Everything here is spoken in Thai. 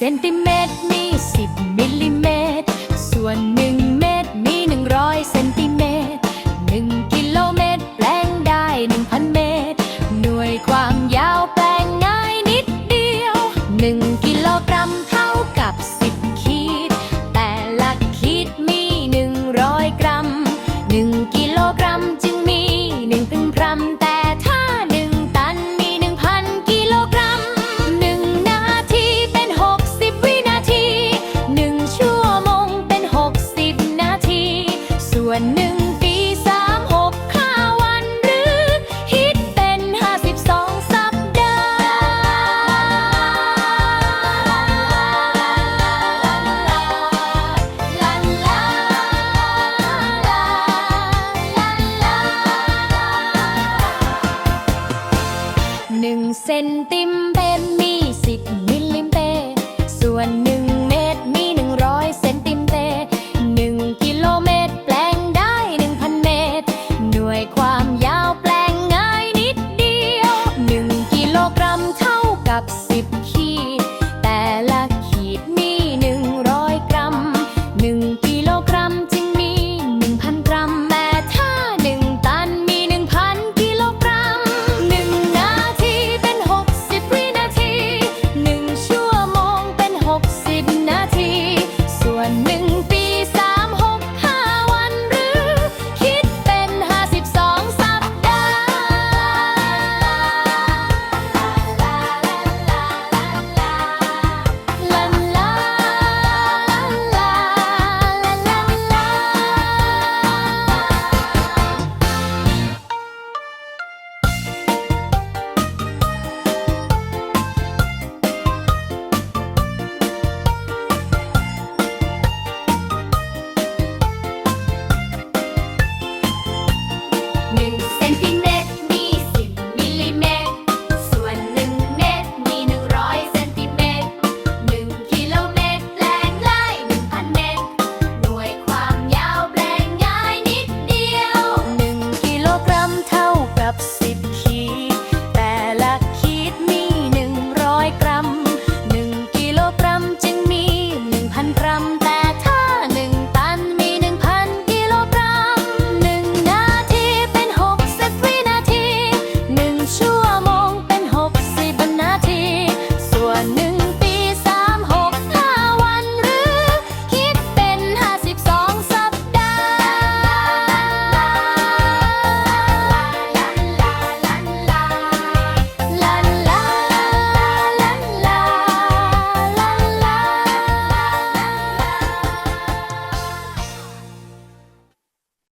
เซนติเมตรมี10มิลลิเมตร ส่วน1เมตรมี100เซนติเมตร1กิโลเมตรแปลงได้1,000เมตร หน่วยความยาวแปลงง่ายนิดเดียว1กิโลกรัมเท่า เซนติเมตรมีสิบมิลลิเมตรส่วนหนึ่ง